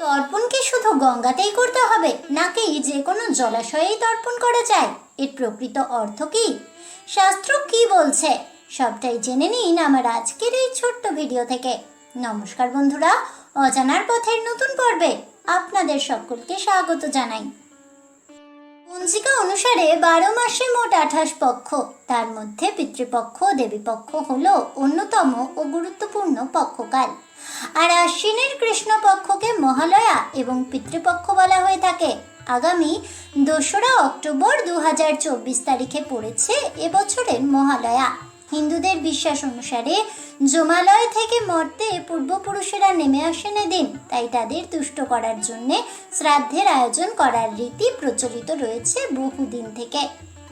তর্পণ কি শুধু গঙ্গাতেই করতে হবে, নাকি যে কোনো জলাশয়েই তর্পণ করা যায়? এর প্রকৃত অর্থ কি? শাস্ত্র কি বলছে? সবটাই জেনে নিন আমার আজকের এই ছোট্ট ভিডিও থেকে। নমস্কার বন্ধুরা, অজানার পথের নতুন পর্বে আপনাদের সকলকে স্বাগত জানাই। পঞ্জিকা অনুসারে বারো মাসে মোট আঠাশ পক্ষ, তার মধ্যে পিতৃপক্ষ দেবীপক্ষ হলো অন্যতম ও গুরুত্বপূর্ণ পক্ষকাল। আর আশ্বিনের কৃষ্ণপক্ষকে মহালয়া এবং পিতৃপক্ষ বলা হয়ে থাকে। আগামী দোসরা অক্টোবর দু হাজার চব্বিশ তারিখে পড়েছে এবছরের মহালয়া। হিন্দুদের বিশ্বাস অনুসারে জমালয় থেকে মর্তে পূর্বপুরুষেরা নেমে আসেন এদিন। তাই তাদের তুষ্ট করার জন্যে শ্রাদ্ধের আয়োজন করার রীতি প্রচলিত রয়েছে বহুদিন থেকে।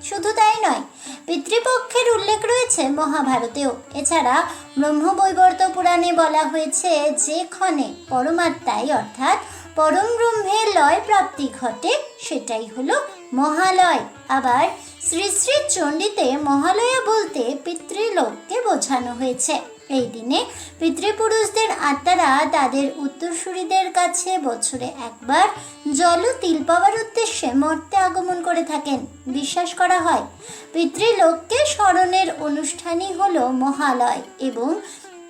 শুধু তাই নয়, পিতৃপক্ষের উল্লেখ রয়েছে মহাভারতেও। এছাড়া ব্রহ্মবৈবর্ত পুরাণে বলা হয়েছে যে ক্ষণে পরমাত্মায় অর্থাৎ পরম ব্রহ্মে লয় প্রাপ্তি ঘটে, সেটাই হলো মহালয়। আবার শ্রী শ্রী চণ্ডীতে মহালয়া বলতে পিতৃলোককে বোঝানো হয়েছে। এই দিনে পিতৃপুরুষদের আত্মারা তাদের উত্তরসূরিদের কাছে বছরে একবার জল ও তিল পাওয়ার উদ্দেশ্যে মর্তে আগমন করে থাকেন। বিশ্বাস করা হয়, পিতৃলোককে স্মরণের অনুষ্ঠানই হলো মহালয় এবং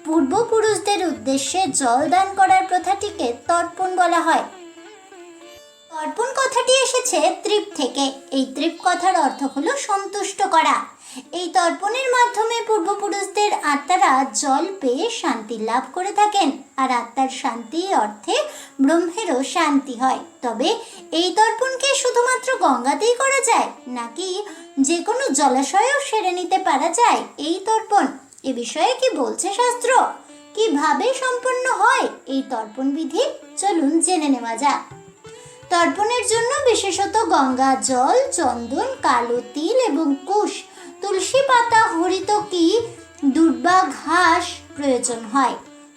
পূর্বপুরুষদের উদ্দেশ্যে জল দান করার প্রথাটিকে তর্পণ বলা হয়। তর্পণ কথাটি এসেছে ত্রিপ থেকে। এই ত্রিপ কথার অর্থ হলো সন্তুষ্ট করা। এই তর্পণের মাধ্যমে পূর্বপুরুষদের আত্মারা জল পেয়ে শান্তি লাভ করে থাকেন। আর আত্মার শান্তি অর্থে ব্রহ্মেরও শান্তি হয়। তবে এই তর্পণকে শুধুমাত্র গঙ্গাতেই করা যায়, নাকি যে কোনো জলাশয়েও সেরে নিতে পারা যায় এই তর্পণ? এ বিষয়ে কি বলছে শাস্ত্র? কীভাবে সম্পন্ন হয় এই তর্পণ বিধি? চলুন জেনে নেওয়া যাক। তর্পণের জন্য বিশেষত গঙ্গা, জল, চন্দন, কালো তিল এবং কুশ তুলসী পাতা হরিতকি দুর্বা ঘাস প্রয়োজন হয়।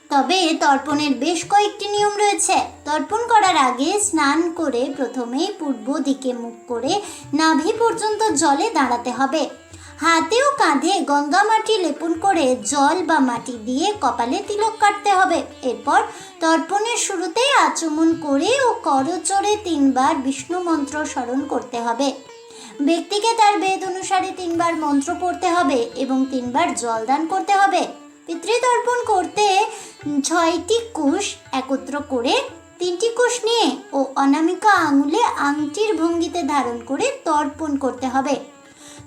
তবে তর্পণের বেশ কয়েকটি নিয়ম রয়েছে। তর্পণ করার আগে স্নান করে প্রথমেই পূর্ব দিকে মুখ করে নাভি পর্যন্ত জলে দাঁড়াতে হবে। হাতে ও কাঁধে গঙ্গা মাটি লেপন করে জল বা মাটি দিয়ে কপালে তিলক কাটতে হবে। এরপর তর্পণের শুরুতেই আচমন করে ও করচরে তিনবার বিষ্ণু মন্ত্র স্মরণ করতে হবে। ব্যক্তিকে তার বেদ অনুসারে তিনবার মন্ত্র পড়তে হবে এবং তিনবার জল দান করতে হবে। পিতৃতর্পণ করতে ছয়টি কুশ একত্র করে তিনটি কোষ নিয়ে ও অনামিকা আঙুলে আংটির ভঙ্গিতে ধারণ করে তর্পণ করতে হবে।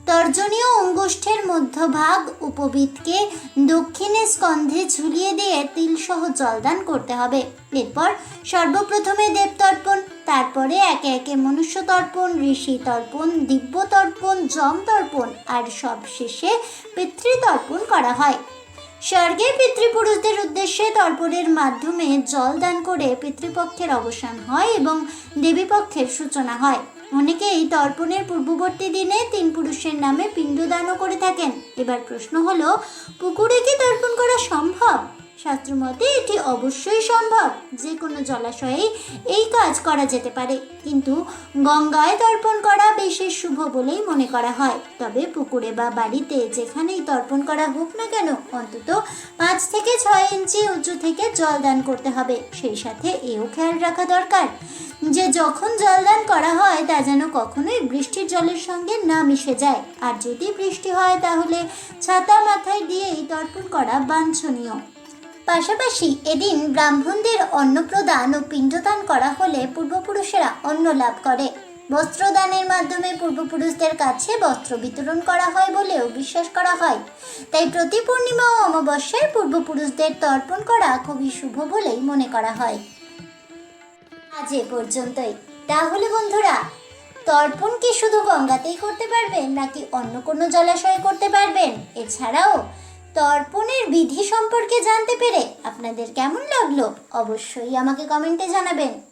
তর্জনীয় অঙ্গুষ্ঠের মধ্যভাগ উপবিদকে দক্ষিণে স্কন্ধে ঝুলিয়ে দিয়ে তিলসহ জলদান করতে হবে। এরপর সর্বপ্রথমে দেবতর্পণ, তারপরে একে একে মনুষ্য তর্পণ ঋষি তর্পণ দিব্য তর্পণ যম তর্পণ আর সবশেষে পিতৃতর্পণ করা হয়। স্বর্গে পিতৃপুরুষদের উদ্দেশ্যে তর্পণের মাধ্যমে জল দান করে পিতৃপক্ষের অবসান হয় এবং দেবীপক্ষের সূচনা হয়। অনেকেই তর্পণের পূর্ববর্তী দিনে তিন পুরুষের নামে পিণ্ডদানও করে থাকেন। এবার প্রশ্ন হলো, পুকুরে কি তর্পণ করা সম্ভব? শাস্ত্রমতে এটি অবশ্যই সম্ভব। যে কোনো জলাশয়েই এই কাজ করা যেতে পারে। কিন্তু গঙ্গায় তর্পণ করা বিশেষ শুভ বলেই মনে করা হয়। তবে পুকুরে বা বাড়িতে যেখানেই তর্পণ করা হোক না কেন, অন্তত পাঁচ থেকে ছয় ইঞ্চি উঁচু থেকে জল দান করতে হবে। সেই সাথে এও খেয়াল রাখা দরকার যে যখন জলদান করা হয়, তা যেন কখনোই বৃষ্টির জলের সঙ্গে না মিশে যায়। আর যদি বৃষ্টি হয়, তাহলে ছাতা মাথায় দিয়েই তর্পণ করা বাঞ্ছনীয়। পাশাপাশি এদিন ব্রাহ্মণদের অন্নপ্রদান ও পিণ্ডদান করা হলে পূর্বপুরুষেরা অন্ন লাভ করে। বস্ত্রদানের মাধ্যমে পূর্বপুরুষদের কাছে বস্ত্র বিতরণ করা হয় বলেও বিশ্বাস করা হয়। তাই প্রতি পূর্ণিমা ও অমাবস্যায় পূর্বপুরুষদের তর্পণ করা খুবই শুভ বলেই মনে করা হয়। আজ এ পর্যন্তই। তাহলে বন্ধুরা, তর্পণ কি শুধু গঙ্গাতেই করতে পারবেন, নাকি অন্য কোনো জলাশয়ে করতে পারবেন? এছাড়াও, তর্পণের বিধি সম্পর্কে জানতে পেরে আপনাদের কেমন লাগল অবশ্যই আমাকে কমেন্টে জানাবেন।